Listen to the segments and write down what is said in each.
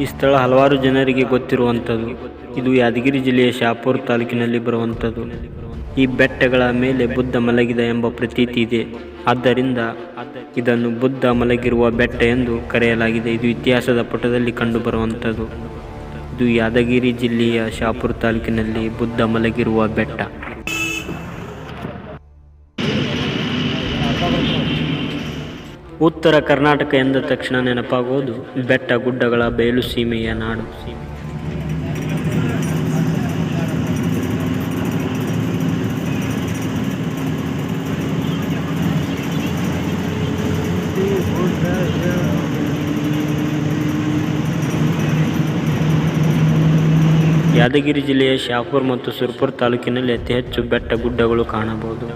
ಈ ಸ್ಥಳ ಹಲವಾರು ಜನರಿಗೆ ಗೊತ್ತಿರುವಂಥದ್ದು. ಇದು ಯಾದಗಿರಿ ಜಿಲ್ಲೆಯ ಶಾಪೂರ್ ತಾಲೂಕಿನಲ್ಲಿ ಬರುವಂಥದ್ದು. ಈ ಬೆಟ್ಟಗಳ ಮೇಲೆ ಬುದ್ಧ ಮಲಗಿದ ಎಂಬ ಪ್ರತೀತಿ ಇದೆ. ಆದ್ದರಿಂದ ಇದನ್ನು ಬುದ್ಧ ಮಲಗಿರುವ ಬೆಟ್ಟ ಎಂದು ಕರೆಯಲಾಗಿದೆ. ಇದು ಇತಿಹಾಸದ ಪುಟದಲ್ಲಿ ಕಂಡುಬರುವಂಥದ್ದು. ಇದು ಯಾದಗಿರಿ ಜಿಲ್ಲೆಯ ಶಾಪುರ್ ತಾಲೂಕಿನಲ್ಲಿ ಬುದ್ಧ ಮಲಗಿರುವ ಬೆಟ್ಟ. ಉತ್ತರ ಕರ್ನಾಟಕ ಎಂದ ತಕ್ಷಣ ನೆನಪಾಗುವುದು ಬೆಟ್ಟ ಗುಡ್ಡಗಳ ಬಯಲು ಸೀಮೆಯ ನಾಡು. ಯಾದಗಿರಿ ಜಿಲ್ಲೆಯ ಶಾಪುರ್ ಮತ್ತು ಸುರ್ಪುರ್ ತಾಲೂಕಿನಲ್ಲಿ ಅತಿ ಹೆಚ್ಚು ಬೆಟ್ಟ ಗುಡ್ಡಗಳು ಕಾಣಬಹುದು.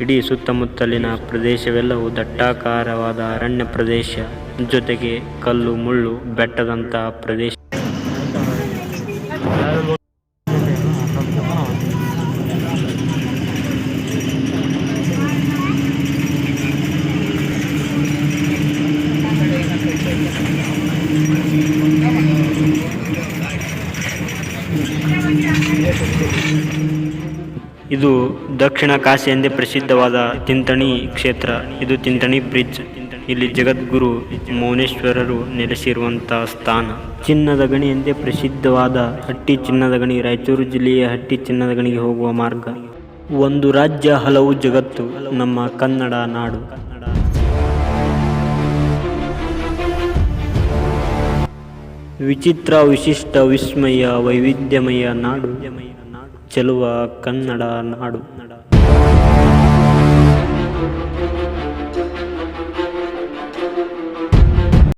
ಇಡೀ ಸುತ್ತಮುತ್ತಲಿನ ಪ್ರದೇಶವೆಲ್ಲವೂ ದಟ್ಟಾಕಾರವಾದ ಅರಣ್ಯ ಪ್ರದೇಶ. ಜೊತೆಗೆ ಕಲ್ಲು ಮುಳ್ಳು ಬೆಟ್ಟದಂತಹ ಪ್ರದೇಶ. ಇದು ದಕ್ಷಿಣ ಕಾಶಿ ಎಂದೇ ಪ್ರಸಿದ್ಧವಾದ ತಿಂತಣಿ ಕ್ಷೇತ್ರ. ಇದು ತಿಂತಣಿ ಬ್ರಿಡ್ಜ್. ಇಲ್ಲಿ ಜಗದ್ಗುರು ಮೌನೇಶ್ವರರು ನೆಲೆಸಿರುವಂತಹ ಸ್ಥಾನ. ಚಿನ್ನದ ಗಣಿ ಎಂದೇ ಪ್ರಸಿದ್ಧವಾದ ಹಟ್ಟಿ ಚಿನ್ನದ ಗಣಿ, ರಾಯಚೂರು ಜಿಲ್ಲೆಯ ಹಟ್ಟಿ ಚಿನ್ನದ ಗಣಿಗೆ ಹೋಗುವ ಮಾರ್ಗ. ಒಂದು ರಾಜ್ಯ ಹಲವು ಜಗತ್ತು, ನಮ್ಮ ಕನ್ನಡ ನಾಡು. ವಿಚಿತ್ರ ವಿಶಿಷ್ಟ ವಿಸ್ಮಯ ವೈವಿಧ್ಯಮಯ ನಾಡು. ಚೆಲುವ ಕನ್ನಡ ನಾಡು. ನಡ